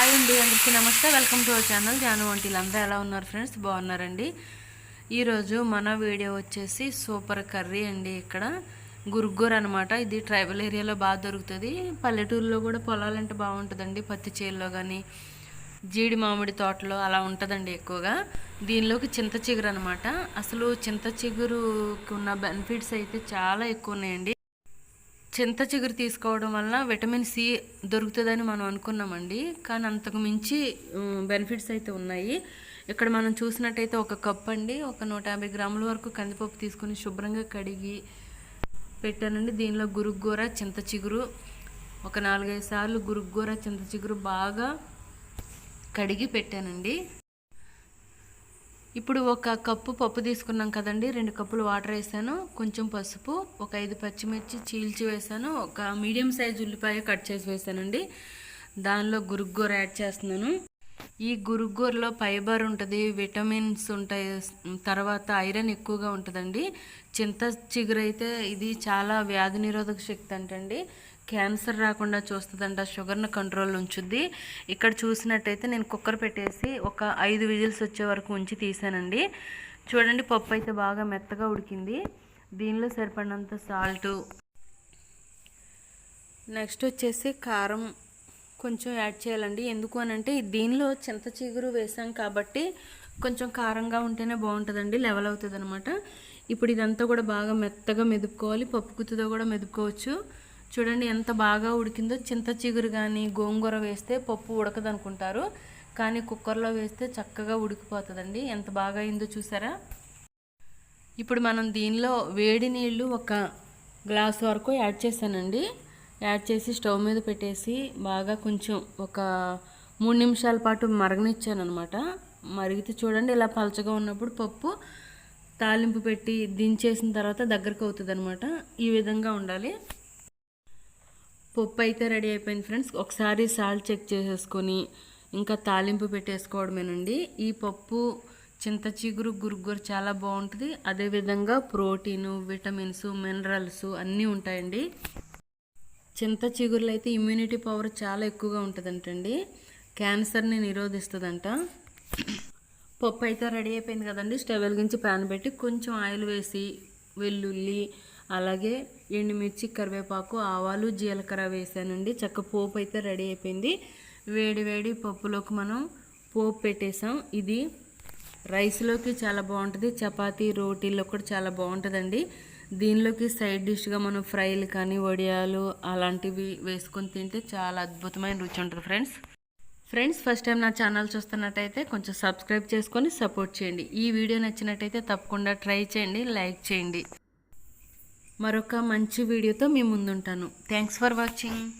Hi అండి అందరికీ నమస్తే. Welcome to our channel. Janu వంటిలు అందరూ ఎలా ఉన్నారు ఫ్రెండ్స్? బాగున్నారండి. ఈరోజు మన వీడియో వచ్చేసి సూపర్ కర్రీ అండి ఇక్కడ. గురుగురు అనమాట ఇది ట్రైబల్ ఏరియాలో బాగా దొరుకుతుంది. పల్లెటూరులో కూడా పొలాలంటే బాగుంటుందండి. పత్తి చేల్లో కానీ జీడి మామిడి తోటలో అలా ఉంటుందండి ఎక్కువగా. దీనిలోకి చింత చిగురు అనమాట అసలు చింత చిగురుకి ఉన్న బెనిఫిట్స్ అయితే చాలా ఎక్కువ ఉన్నాయండి. చింత చిగురు తీసుకోవడం వల్ల విటమిన్ సి దొరుకుతుందని మనం అనుకున్నామండి. కానీ అంతకు మించి బెనిఫిట్స్ అయితే ఉన్నాయి. ఇక్కడ మనం చూసినట్టయితే ఒక కప్ అండి ఒక నూట యాభై గ్రాముల వరకు కందిపప్పు తీసుకుని శుభ్రంగా కడిగి పెట్టానండి. దీనిలో గురుగ్గూర చింత చిగురు ఒక నాలుగైదు సార్లు గురుగ్గూర చింత చిగురు బాగా కడిగి పెట్టానండి. ఇప్పుడు ఒక కప్పు పప్పు తీసుకున్నాం కదండి రెండు కప్పులు వాటర్ వేసాను కొంచెం పసుపు ఒక ఐదు పచ్చిమిర్చి చీల్చి వేసాను ఒక మీడియం సైజ్ ఉల్లిపాయ కట్ చేసి వేసానండి. దానిలో గురుగ్గూర యాడ్ చేస్తున్నాను. ఈ గురుగ్గూరలో ఫైబర్ ఉంటుంది విటమిన్స్ ఉంటాయి తర్వాత ఐరన్ ఎక్కువగా ఉంటుందండి. చింత చిగురైతే ఇది చాలా వ్యాధి నిరోధక శక్తి అంటండి. క్యాన్సర్ రాకుండా చూస్తుందంట షుగర్ని కంట్రోల్ ఉంచుద్ది. ఇక్కడ చూసినట్టయితే నేను కుక్కర్ పెట్టేసి ఒక ఐదు విజిల్స్ వచ్చే వరకు ఉంచి తీసానండి. చూడండి పప్పు అయితే బాగా మెత్తగా ఉడికింది. దీనిలో సరిపడినంత సాల్టు. నెక్స్ట్ వచ్చేసి కారం కొంచెం యాడ్ చేయాలండి. ఎందుకు అని అంటే దీనిలో చింత చిగురు వేసాం కాబట్టి కొంచెం కారంగా ఉంటేనే బాగుంటుందండి లెవెల్ అవుతుంది అనమాట ఇప్పుడు ఇదంతా కూడా బాగా మెత్తగా మెదుపుకోవాలి పప్పు గుత్తుతో కూడా మెదుపుకోవచ్చు. చూడండి ఎంత బాగా ఉడికిందో. చింత చిగురు కానీ గోంగూర వేస్తే పప్పు ఉడకదనుకుంటారు. కానీ కుక్కర్లో వేస్తే చక్కగా ఉడికిపోతుందండి. ఎంత బాగా అయిందో చూసారా? ఇప్పుడు మనం దీనిలో వేడి నీళ్ళు ఒక గ్లాస్ వరకు యాడ్ చేశానండి. యాడ్ చేసి స్టవ్ మీద పెట్టేసి బాగా కొంచెం ఒక మూడు నిమిషాల పాటు మరగనిచ్చాను అనమాట మరిగితే చూడండి ఇలా పలచగా ఉన్నప్పుడు పప్పు తాలింపు పెట్టి దించేసిన తర్వాత దగ్గరకు అవుతుంది అనమాట ఈ విధంగా ఉండాలి. పప్పు అయితే రెడీ అయిపోయింది ఫ్రెండ్స్. ఒకసారి సాల్ట్ చెక్ చేసేసుకొని ఇంకా తాలింపు పెట్టేసుకోవడమేనండి. ఈ పప్పు చింత చిగురు గురుగురు చాలా బాగుంటుంది. అదేవిధంగా ప్రోటీను విటమిన్స్ మినరల్స్ అన్నీ ఉంటాయండి. చింత చిగురులో అయితే ఇమ్యూనిటీ పవర్ చాలా ఎక్కువగా ఉంటుందంటండి. క్యాన్సర్ని నిరోధిస్తుందంట. పప్పు అయితే రెడీ అయిపోయింది కదండి. స్టవ్ వెలిగించి ప్యాన్ పెట్టి కొంచెం ఆయిల్ వేసి వెల్లుల్లి అలాగే ఎండుమిర్చి కరివేపాకు ఆవాలు జీలకర్ర వేసానండి చక్క పోపు అయితే రెడీ అయిపోయింది. వేడి వేడి పప్పులోకి మనం పోపు పెట్టేసాం. ఇది రైస్లోకి చాలా బాగుంటుంది. చపాతీ రోటీల్లో కూడా చాలా బాగుంటుందండి. దీనిలోకి సైడ్ డిష్గా మనం ఫ్రైలు కానీ వడియాలు అలాంటివి వేసుకొని తింటే చాలా అద్భుతమైన రుచి ఉంటుంది ఫ్రెండ్స్. ఫ్రెండ్స్ ఫస్ట్ టైం నా ఛానల్ చూస్తున్నట్టయితే కొంచెం సబ్స్క్రైబ్ చేసుకొని సపోర్ట్ చేయండి. ఈ వీడియో నచ్చినట్టయితే తప్పకుండా ట్రై చేయండి లైక్ చేయండి. మరొక మంచి వీడియోతో మీ ముందుంటాను. Thanks for watching